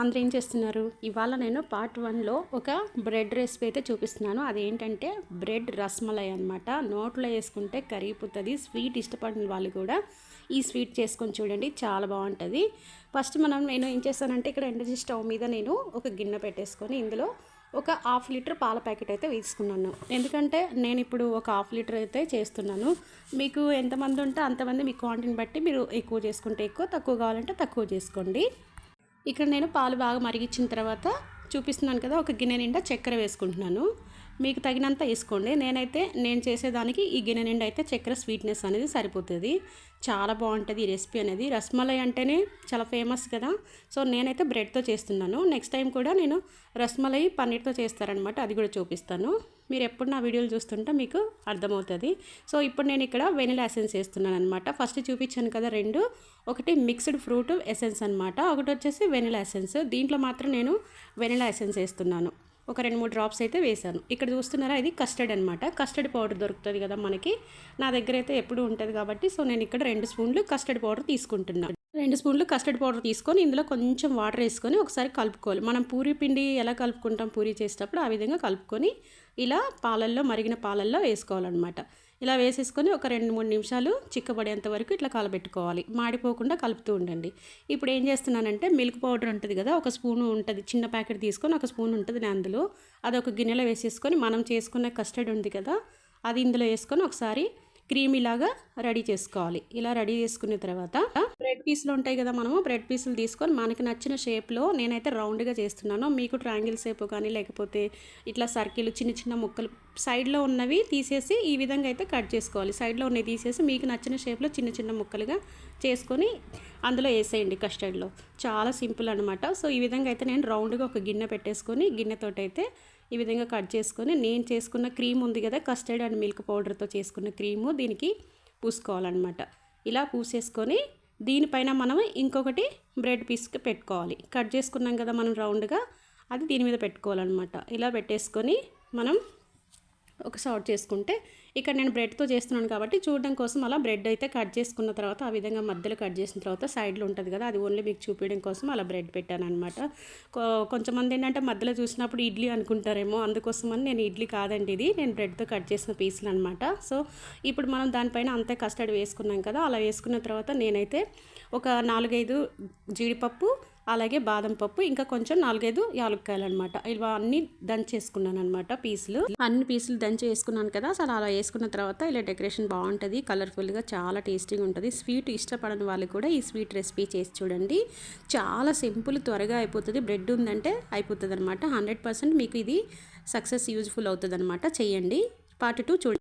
అందరూ ఏం చేస్తున్నారు? ఇవాళ నేను పార్ట్ వన్లో ఒక బ్రెడ్ రెసిపీ అయితే చూపిస్తున్నాను. అదేంటంటే బ్రెడ్ రస్మలై అనమాట నోట్లో వేసుకుంటే కరిగిపోతుంది. స్వీట్ ఇష్టపడిన వాళ్ళు కూడా ఈ స్వీట్ చేసుకొని చూడండి చాలా బాగుంటుంది. ఫస్ట్ మనం నేను ఏం చేస్తానంటే ఇక్కడ ఎండజీ స్టవ్ మీద నేను ఒక గిన్నె పెట్టేసుకొని ఇందులో ఒక హాఫ్ లీటర్ పాల ప్యాకెట్ అయితే వేసుకున్నాను. ఎందుకంటే నేను ఇప్పుడు ఒక హాఫ్ లీటర్ అయితే చేస్తున్నాను. మీకు ఎంతమంది ఉంటే అంతమంది మీ క్వాంటిటీని బట్టి మీరు ఎక్కువ చేసుకుంటే ఎక్కువ తక్కువ కావాలంటే తక్కువ చేసుకోండి. ఇక్కడ నేను పాలు బాగా మరిగించిన తర్వాత చూపిస్తున్నాను కదా ఒక గిన్నె నిండా చక్కెర వేసుకుంటున్నాను. మీకు తగినంత వేసుకోండి. నేనైతే నేను చేసేదానికి ఈ గిన్నె నిండా అయితే చక్కెర స్వీట్నెస్ అనేది సరిపోతుంది. చాలా బాగుంటుంది ఈ రెసిపీ అనేది. రస్మలై అంటేనే చాలా ఫేమస్ కదా. సో నేనైతే బ్రెడ్తో చేస్తున్నాను. నెక్స్ట్ టైం కూడా నేను రస్మలై పన్నీర్తో చేస్తారనమాట. అది కూడా చూపిస్తాను. మీరు ఎప్పుడు నా వీడియోలు చూస్తుంటే మీకు అర్థమవుతుంది. సో ఇప్పుడు నేను ఇక్కడ వెనిలా ఎసెన్స్ వేస్తున్నాను అనమాట ఫస్ట్ చూపించాను కదా రెండు. ఒకటి మిక్స్డ్ ఫ్రూట్ ఎసెన్స్ అనమాట. ఒకటి వచ్చేసి వెనిలా ఎసెన్స్ దీంట్లో మాత్రం నేను వెనిలా ఎసెన్స్ వేస్తున్నాను. ఒక రెండు మూడు డ్రాప్స్ అయితే వేశాను. ఇక్కడ చూస్తున్నారా ఇది కస్టర్డ్ అనమాట కస్టర్డ్ పౌడర్ దొరుకుతుంది కదా మనకి. నా దగ్గర అయితే ఎప్పుడు ఉంటుంది కాబట్టి సో నేను ఇక్కడ రెండు స్పూన్లు కస్టర్డ్ పౌడర్ తీసుకుంటున్నాను రెండు స్పూన్లు కస్టర్డ్ పౌడర్ తీసుకొని ఇందులో కొంచెం వాటర్ వేసుకొని ఒకసారి కలుపుకోవాలి. మనం పూరి పిండి ఎలా కలుపుకుంటాం పూరి చేసేటప్పుడు ఆ విధంగా కలుపుకొని ఇలా పాలల్లో మరిగిన పాలల్లో వేసుకోవాలన్నమాట. ఇలా వేసేసుకొని ఒక రెండు మూడు నిమిషాలు చిక్కబడేంత వరకు ఇట్లా కలబెట్టుకోవాలి. మాడిపోకుండా కలుపుతూ ఉండండి. ఇప్పుడు ఏం చేస్తున్నానంటే మిల్క్ పౌడర్ ఉంటుంది కదా ఒక స్పూన్ ఉంటుంది. చిన్న ప్యాకెట్ తీసుకొని ఒక స్పూన్ ఉంటుంది అందులో. అది ఒక గిన్నెలో వేసేసుకొని మనం చేసుకునే కస్టర్డ్ ఉంది కదా అది ఇందులో వేసుకొని ఒకసారి క్రీమ్ లాగా రెడీ చేసుకోవాలి. ఇలా రెడీ చేసుకున్న తర్వాత పీసులు ఉంటాయి కదా మనము బ్రెడ్ పీసులు తీసుకొని మనకి నచ్చిన షేప్లో నేనైతే రౌండ్గా చేస్తున్నాను. మీకు ట్రాంగిల్ షేప్ కానీ లేకపోతే ఇట్లా సర్కిల్ చిన్న చిన్న ముక్కలు సైడ్లో ఉన్నవి తీసేసి ఈ విధంగా అయితే కట్ చేసుకోవాలి. సైడ్లో ఉన్నవి తీసేసి మీకు నచ్చిన షేప్లో చిన్న చిన్న ముక్కలుగా చేసుకొని అందులో వేసేయండి కస్టర్డ్లో. చాలా సింపుల్ అనమాట సో ఈ విధంగా అయితే నేను రౌండ్గా ఒక గిన్నె పెట్టేసుకొని గిన్నెతోటి అయితే ఈ విధంగా కట్ చేసుకొని నేను చేసుకున్న క్రీమ్ ఉంది కదా కస్టర్డ్ అండ్ మిల్క్ పౌడర్తో చేసుకున్న క్రీము దీనికి పూసుకోవాలన్నమాట. ఇలా పూసేసుకొని దీనిపైన మనం ఇంకొకటి బ్రెడ్ పీస్కి పెట్టుకోవాలి. కట్ చేసుకున్నాం కదా మనం రౌండ్గా అది దీని మీద పెట్టుకోవాలన్నమాట. ఇలా పెట్టేసుకొని మనం ఒక సార్ట్ చేసుకుంటే ఇక్కడ నేను బ్రెడ్తో చేస్తున్నాను కాబట్టి చూడడం కోసం అలా బ్రెడ్ అయితే కట్ చేసుకున్న తర్వాత ఆ విధంగా మధ్యలో కట్ చేసిన తర్వాత సైడ్లో ఉంటుంది కదా అది ఓన్లీ మీకు చూపించడం కోసం అలా బ్రెడ్ పెట్టాను అనమాట కొంచెంమంది ఏంటంటే మధ్యలో చూసినప్పుడు ఇడ్లీ అనుకుంటారేమో అందుకోసమని నేను ఇడ్లీ కాదండి ఇది నేను బ్రెడ్తో కట్ చేసిన పీసులు అనమాట సో ఇప్పుడు మనం దానిపైన అంతే కస్టర్డ్ వేసుకున్నాం కదా అలా వేసుకున్న తర్వాత నేనైతే ఒక నాలుగైదు జీడిపప్పు అలాగే బాదం పప్పు ఇంకా కొంచెం నాలుగైదు యాలక్కాయలు అనమాట ఇలా అన్ని దంచేసుకున్నాను అనమాట పీసులు. అన్ని పీసులు దంచి వేసుకున్నాను కదా అసలు అలా వేసుకున్న తర్వాత ఇలా డెకరేషన్ బాగుంటుంది కలర్ఫుల్గా చాలా టేస్టీగా ఉంటుంది. స్వీట్ ఇష్టపడని వాళ్ళు కూడా ఈ స్వీట్ రెసిపీ చేసి చూడండి. చాలా సింపుల్ త్వరగా అయిపోతుంది. బ్రెడ్ ఉందంటే అయిపోతుంది అనమాట హండ్రెడ్ పర్సెంట్ మీకు ఇది సక్సెస్ యూజ్ఫుల్ అవుతుంది అనమాట చేయండి. పార్ట్ టూ చూడండి.